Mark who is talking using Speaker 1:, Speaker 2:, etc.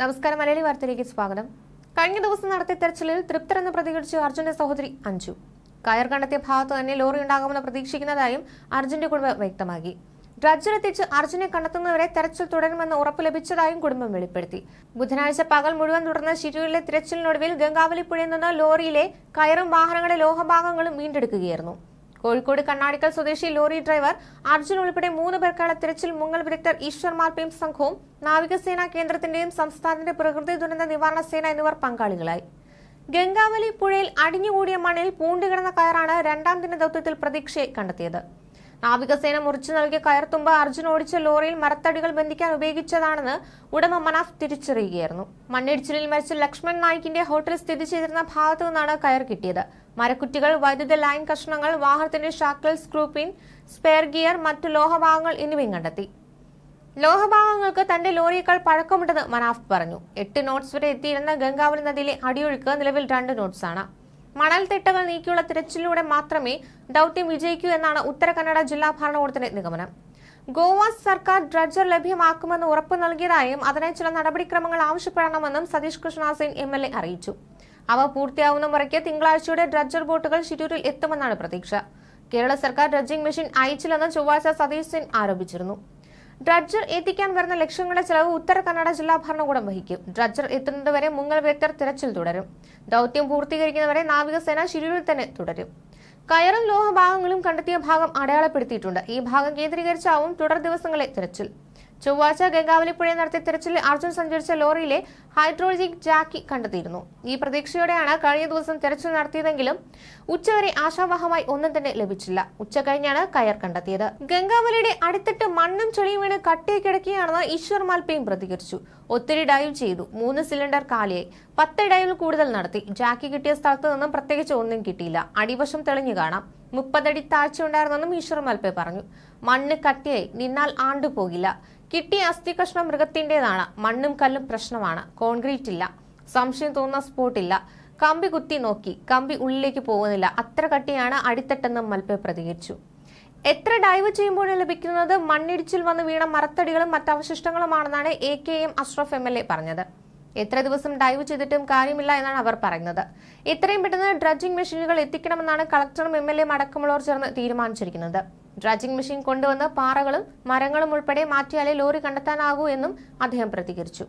Speaker 1: നമസ്കാരം. മലയാളി വാർത്തയിലേക്ക് സ്വാഗതം. കഴിഞ്ഞ ദിവസം നടത്തിയ തെരച്ചിലിൽ തൃപ്തരെന്ന് പ്രതികരിച്ച് അർജുന്റെ സഹോദരി അഞ്ജു. കയർ കണ്ടെത്തിയ ഭാഗത്ത് തന്നെ ലോറി ഉണ്ടാകുമെന്ന് പ്രതീക്ഷിക്കുന്നതായും അർജുന്റെ കുടുംബം വ്യക്തമാക്കി. ഡ്രഡ്ജിലെത്തിച്ച് അർജുനെ കണ്ടെത്തുന്നവരെ തെരച്ചിൽ തുടരുമെന്ന് ഉറപ്പ് ലഭിച്ചതായും കുടുംബം വെളിപ്പെടുത്തി. ബുധനാഴ്ച പകൽ മുഴുവൻ തുടർന്ന ശിരൂരിലെ തിരച്ചിലിനൊടുവിൽ ഗംഗാവലി പുഴയിൽ നിന്ന് ലോറിയിലെ കയറും വാഹനങ്ങളുടെ ലോഹഭാഗങ്ങളും വീണ്ടെടുക്കുകയായിരുന്നു. കോഴിക്കോട് കണ്ണാടിക്കൽ സ്വദേശി ലോറി ഡ്രൈവർ അർജുൻ ഉൾപ്പെടെ മൂന്ന് പേർക്കുള്ള തിരച്ചിൽ മുങ്ങൽ വിദഗ്ധർ ഈശ്വർ മാർപ്പയും സംഘവും നാവികസേനാ കേന്ദ്രത്തിന്റെയും സംസ്ഥാനത്തിന്റെ പ്രകൃതി ദുരന്ത നിവാരണ സേന എന്നിവർ പങ്കാളികളായി. ഗംഗാവലി പുഴയിൽ അടിഞ്ഞുകൂടിയ മണ്ണിൽ പൂണ്ടുകിടന്ന കയറാണ് രണ്ടാം ദിന ദൗത്യത്തിൽ പ്രതീക്ഷയെ കണ്ടെത്തിയത്. നാവികസേന മുറിച്ചു നൽകിയ കയർത്തുമ്പ് അർജുൻ ഓടിച്ച ലോറിയിൽ മരത്തടികൾ ബന്ധിക്കാൻ ഉപയോഗിച്ചതാണെന്ന് ഉടമ മനാഫ് തിരിച്ചറിയുകയായിരുന്നു. മണ്ണിടിച്ചിലിൽ മരിച്ച ലക്ഷ്മൺ നായിക്കിന്റെ ഹോട്ടൽ സ്ഥിതി ചെയ്തിരുന്ന ഭാഗത്തു നിന്നാണ് കയർ കിട്ടിയത്. മരക്കുറ്റികൾ വൈദ്യുത ലൈൻ കഷ്ണങ്ങൾ വാഹനത്തിന്റെ shackle screw pin spare gear മറ്റു ലോഹഭാഗങ്ങൾ എന്നിവയും കണ്ടെത്തി. ലോഹഭാഗങ്ങൾക്ക് തന്റെ ലോറിയേക്കാൾ പഴക്കമുണ്ടെന്ന് മനാഫ് പറഞ്ഞു. എട്ട് നോട്ട്സ് വരെ എത്തിയിരുന്ന ഗംഗാവലി നദിയിലെ അടിയൊഴുക്ക് നിലവിൽ രണ്ട് നോട്ട്സാണ്. മണൽ തിട്ടകൾ നീക്കിയുള്ള തിരച്ചിലൂടെ മാത്രമേ ദൗത്യം വിജയിക്കൂ എന്നാണ് ഉത്തര കന്നഡ ജില്ലാ ഭരണകൂടത്തിന്റെ നിഗമനം. ഗോവ സർക്കാർ ഡ്രഡ്ജർ ലഭ്യമാക്കുമെന്ന് ഉറപ്പു നൽകിയതായും അതിനായി ചില നടപടിക്രമങ്ങൾ ആവശ്യപ്പെടണമെന്നും സതീഷ് കൃഷ്ണ സിംഗ് എ അറിയിച്ചു. അവ പൂർത്തിയാവുന്ന മുറയ്ക്ക് തിങ്കളാഴ്ചയുടെ ഡ്രഡ്ജർ ബോട്ടുകൾ ഷിരൂരിൽ എത്തുമെന്നാണ് പ്രതീക്ഷ. കേരള സർക്കാർ ഡ്രഡ്ജിംഗ് മെഷീൻ അയച്ചില്ലെന്ന് ചൊവ്വാഴ്ച സതീഷ് സിംഗ് ആരോപിച്ചിരുന്നു. ഡ്രഡ്ജർ എത്തിക്കാൻ വരുന്ന ലക്ഷങ്ങളുടെ ചെലവ് ഉത്തര കന്നഡ ജില്ലാ ഭരണകൂടം വഹിക്കും. ഡ്രഡ്ജർ എത്തുന്നതുവരെ മുങ്ങൽ വിദഗ്ധർ തിരച്ചിൽ തുടരും. ദൗത്യം പൂർത്തീകരിക്കുന്നവരെ നാവികസേന ശിരൂരിൽ തന്നെ തുടരും. കയറും ലോഹഭാഗങ്ങളും കണ്ടെത്തിയ ഭാഗം അടയാളപ്പെടുത്തിയിട്ടുണ്ട്. ഈ ഭാഗം കേന്ദ്രീകരിച്ചാവും തുടർ ദിവസങ്ങളെ തിരച്ചിൽ. ചൊവ്വാഴ്ച ഗംഗാവലിപ്പുഴയിൽ നടത്തിയ തെരച്ചിലിൽ അർജുൻ സഞ്ചരിച്ച ലോറിയിലെ ഹൈഡ്രോളജിക് ജാക്കി കണ്ടെത്തിയിരുന്നു. ഈ പ്രതീക്ഷയോടെയാണ് കഴിഞ്ഞ ദിവസം തെരച്ചിൽ നടത്തിയതെങ്കിലും ഉച്ചവരെ ആശാവഹമായി ഒന്നും തന്നെ ലഭിച്ചില്ല. ഉച്ച കഴിഞ്ഞാണ് കയർ കണ്ടെത്തിയത്. ഗംഗാവലിയുടെ അടുത്തിട്ട് മണ്ണും ചെളിയും വീണ് കട്ടിയെ കിടക്കുകയാണെന്ന് ഈശ്വർ മാൽപ്പയും പ്രതികരിച്ചു. ഒത്തിരി ഡൈവ് ചെയ്തു. മൂന്ന് സിലിണ്ടർ കാലിയായി. പത്ത് ഡൈവിൽ കൂടുതൽ നടത്തി. ജാക്കി കിട്ടിയ സ്ഥലത്ത് നിന്നും പ്രത്യേകിച്ച് ഒന്നും കിട്ടിയില്ല. അടിവശം തെളിഞ്ഞു കാണാം. മുപ്പതടി താഴ്ച ഉണ്ടായിരുന്നെന്നും ഈശ്വർ മാൽപ്പെ പറഞ്ഞു. മണ്ണ് കട്ടിയായി. നിന്നാൽ ആണ്ടുപോകില്ല. കിട്ടിയ അസ്ഥി കഷ്ണം മൃഗത്തിന്റേതാണ്. മണ്ണും കല്ലും പ്രശ്നമാണ്. കോൺക്രീറ്റ് ഇല്ല സംശയം തോന്നുന്ന സ്പോട്ട് ഇല്ല കമ്പി കുത്തി നോക്കി. കമ്പി ഉള്ളിലേക്ക് പോകുന്നില്ല. അത്ര കട്ടിയാണ് അടിത്തട്ടെന്ന് മൽപ്പെ പ്രതികരിച്ചു. എത്ര ഡൈവ് ചെയ്യുമ്പോഴും ലഭിക്കുന്നത്? മണ്ണിടിച്ചിൽ വന്ന് വീണ മരത്തടികളും മറ്റവശിഷ്ടങ്ങളുമാണെന്നാണ് A K M Ashraf M L A പറഞ്ഞത്. എത്ര ദിവസം ഡൈവ് ചെയ്തിട്ടും കാര്യമില്ല എന്നാണ് അവർ പറയുന്നത്. ഇത്രയും പെട്ടെന്ന് ഡ്രഡ്ജിംഗ് മെഷീനുകൾ എത്തിക്കണമെന്നാണ് കളക്ടറും എം എൽ എ അടക്കമുള്ളവർ ചേർന്ന് തീരുമാനിച്ചിരിക്കുന്നത്. ഡ്രഡ്ജിംഗ് മെഷീൻ കൊണ്ടുവന്ന് പാറകളും മരങ്ങളും ഉൾപ്പെടെ മാറ്റിയാലേ ലോറി കണ്ടെത്താനാകൂ എന്നും അദ്ദേഹം പ്രതികരിച്ചു